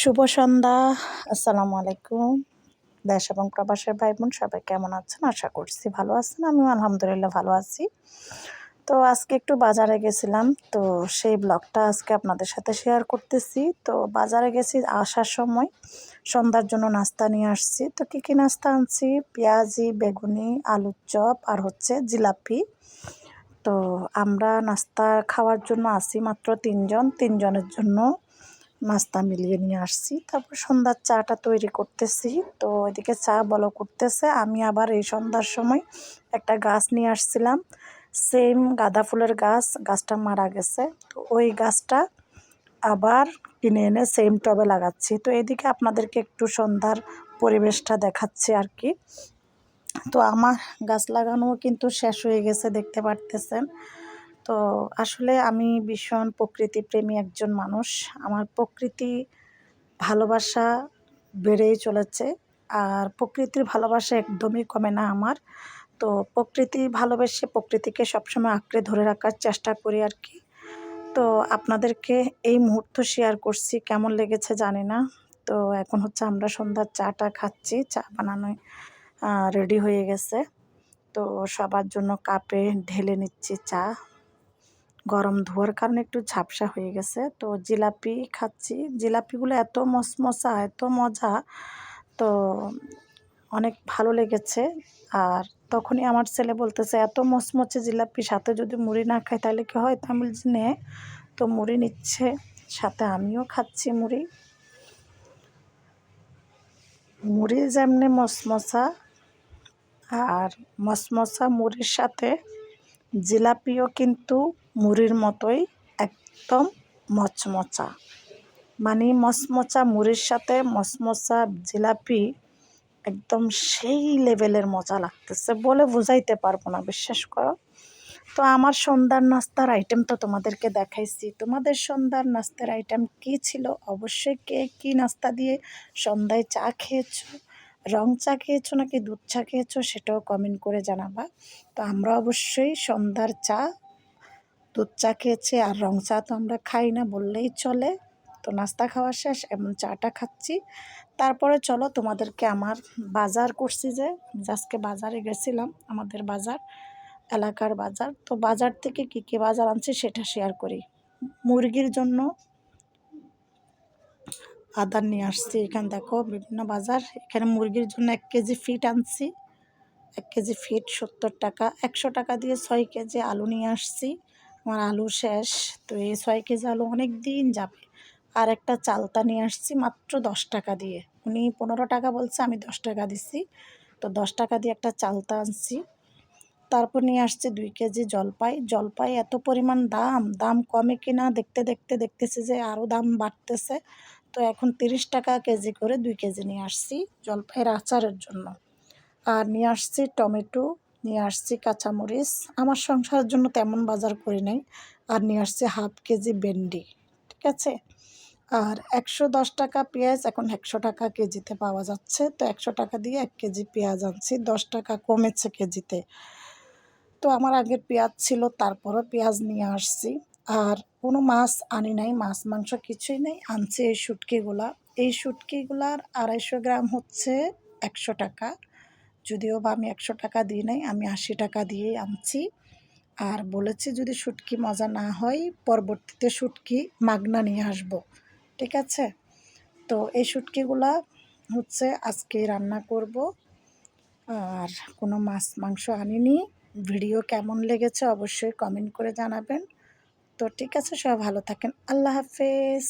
শুভ সন্ধ্যা, আসসালামু আলাইকুম। দেশ এবং প্রবাসের ভাই বোন সবাই কেমন আছেন? আশা করছি ভালো আছেন, আমিও আলহামদুলিল্লাহ ভালো আছি। তো আজকে একটু বাজারে গেছিলাম, তো সেই ব্লগটা আজকে আপনাদের সাথে শেয়ার করতেছি। তো বাজারে গেছি, আসার সময় সন্ধ্যার জন্য নাস্তা নিয়ে আসছি। তো কী কী নাস্তা আনছি? পেঁয়াজি, বেগুনি, আলুর চপ আর হচ্ছে জিলাপি। তো আমরা নাস্তা খাওয়ার জন্য আসি মাত্র তিনজন, তিনজনের জন্য। নাস্তা মিলিয়ে নিয়ে আসছি। তারপর সন্ধ্যার চাটা তৈরি করতেছি। তো এদিকে চা বলো করতেছে। আমি আবার এই সন্ধ্যার সময় একটা গাছ নিয়ে আসছিলাম। সেম গাঁদা ফুলের গাছ, গাছটা মারা গেছে। তো ওই গাছটা আবার কিনে এনে সেম টবে লাগাচ্ছি। তো এদিকে আপনাদেরকে একটু সন্ধ্যার পরিবেশটা দেখাচ্ছি আর কি। তো আমার গাছ লাগানো কিন্তু শেষ হয়ে গেছে, দেখতে পারতেছেন। তো আসলে আমি ভীষণ প্রকৃতিপ্রেমী একজন মানুষ। আমার প্রকৃতি ভালোবাসা বেড়েই চলেছে আর প্রকৃতির ভালোবাসা একদমই কমে না আমার। তো প্রকৃতি ভালোবেসে প্রকৃতিকে সবসময় আঁকড়ে ধরে রাখার চেষ্টা করি আর কি। তো আপনাদেরকে এই মুহূর্ত শেয়ার করছি, কেমন লেগেছে জানি না। তো এখন হচ্ছে আমরা সন্ধ্যার চাটা খাচ্ছি, চা বানানো রেডি হয়ে গেছে। তো সবার জন্য কাপে ঢেলে নিচ্ছি চা। গরম ধোয়ার কারণে একটু ঝাপসা হয়ে গেছে। তো জিলাপি খাচ্ছি। জিলাপিগুলো এত মশমশা এত মজা, তো অনেক ভালো লেগেছে। আর তখনই আমার ছেলে বলতেছে, এত মচমচে জিলাপি, সাথে যদি মুড়ি না খায় তাহলে কি হয়? তামিল নে, তো মুড়ি নিচ্ছে, সাথে আমিও খাচ্ছি মুড়ি। মুড়ি যেমনি মশমশা আর মশমশা মুড়ির সাথে জিলাপিও কিন্তু মুড়ির মতোই একদম মচমচা। মানে মচমচা মুড়ির সাথে মচমচা জিলাপি একদম সেই লেভেলের মজা লাগতেছে বলে বোঝাইতে পারব না, বিশ্বাস করো। তো আমার সন্ধ্যার নাস্তার আইটেম তো তোমাদেরকে দেখাইছি। তোমাদের সন্ধ্যার নাস্তার আইটেম কি ছিল? অবশ্যই কে কী নাস্তা দিয়ে সন্ধ্যায় চা খেয়েছো, রং চা খেয়েছো নাকি দুধ চা খেয়েছো সেটাও কমেন্ট করে জানাবা। তো আমরা অবশ্যই সন্ধ্যার চা দুধ চা খেয়েছে আর রং চা তো আমরা খাই না বললেই চলে। তো নাস্তা খাওয়া শেষ, এমন চাটা খাচ্ছি। তারপরে চলো তোমাদেরকে আমার বাজার করছি যে আজকে বাজারে গেছিলাম, আমাদের বাজার, এলাকার বাজার। তো বাজার থেকে কী কী বাজার আনছি সেটা শেয়ার করি। মুরগির জন্য আদার নিয়ে আসছি। এখানে দেখো বিভিন্ন বাজার। এখানে মুরগির জন্য এক কেজি ফিট আনছি। এক কেজি ফিট সত্তর টাকা। একশো টাকা দিয়ে ছয় কেজি আলু নিয়ে আসছি। আমার আলু শেষ। তো এই ছয় কেজি আলু অনেক দিন যাবে। আর একটা চালতা নিয়ে আসছি মাত্র দশ টাকা দিয়ে। উনি পনেরো টাকা বলছে, আমি দশ টাকা দিছি। তো দশ টাকা দিয়ে একটা চালতা আনছি। তারপর নিয়ে আসছে দুই কেজি জলপাই। জলপাই এত পরিমাণ দাম দাম কমে কিনা দেখতে দেখতে দেখতেছি যে আরও দাম বাড়তেছে। তো এখন তিরিশ টাকা কেজি করে দুই কেজি নিয়ে আসছি জলপাইয়ের আচারের জন্য। আর নিয়ে আসছি টমেটো নিয়ে আসছি কাঁচামরিচ। আমার সংসারের জন্য তেমন বাজার করি নাই। আর নিয়ে আসছি হাফ কেজি ভেন্ডি, ঠিক আছে? আর একশো দশ টাকা পেঁয়াজ, এখন একশো টাকা কেজিতে পাওয়া যাচ্ছে। তো একশো টাকা দিয়ে এক কেজি পেঁয়াজ আনছি, দশ টাকা কমেছে কেজিতে। তো আমার আগের পেঁয়াজ ছিল, তারপরও পেঁয়াজ নিয়ে আসছি। আর কোনো মাছ আনি নাই, মাছ, মাংস কিছুই নেই। আনছি এই শুটকিগুলা। এই শুটকিগুলার আড়াইশো গ্রাম হচ্ছে একশো টাকা। যদিও বা আমি একশো টাকা দিই নাই, আমি আশি টাকা দিয়েই আনছি। আর বলেছি যদি শুটকি মজা না হয়, পরবর্তীতে শুটকি মাগনা নিয়ে আসব, ঠিক আছে? তো এই শুটকিগুলা হচ্ছে আজকে রান্না করব। আর কোনো মাছ মাংস আনিনি। ভিডিও কেমন লেগেছে অবশ্যই কমেন্ট করে জানাবেন। তো ঠিক আছে, সবাই ভালো থাকেন। আল্লাহ হাফেজ।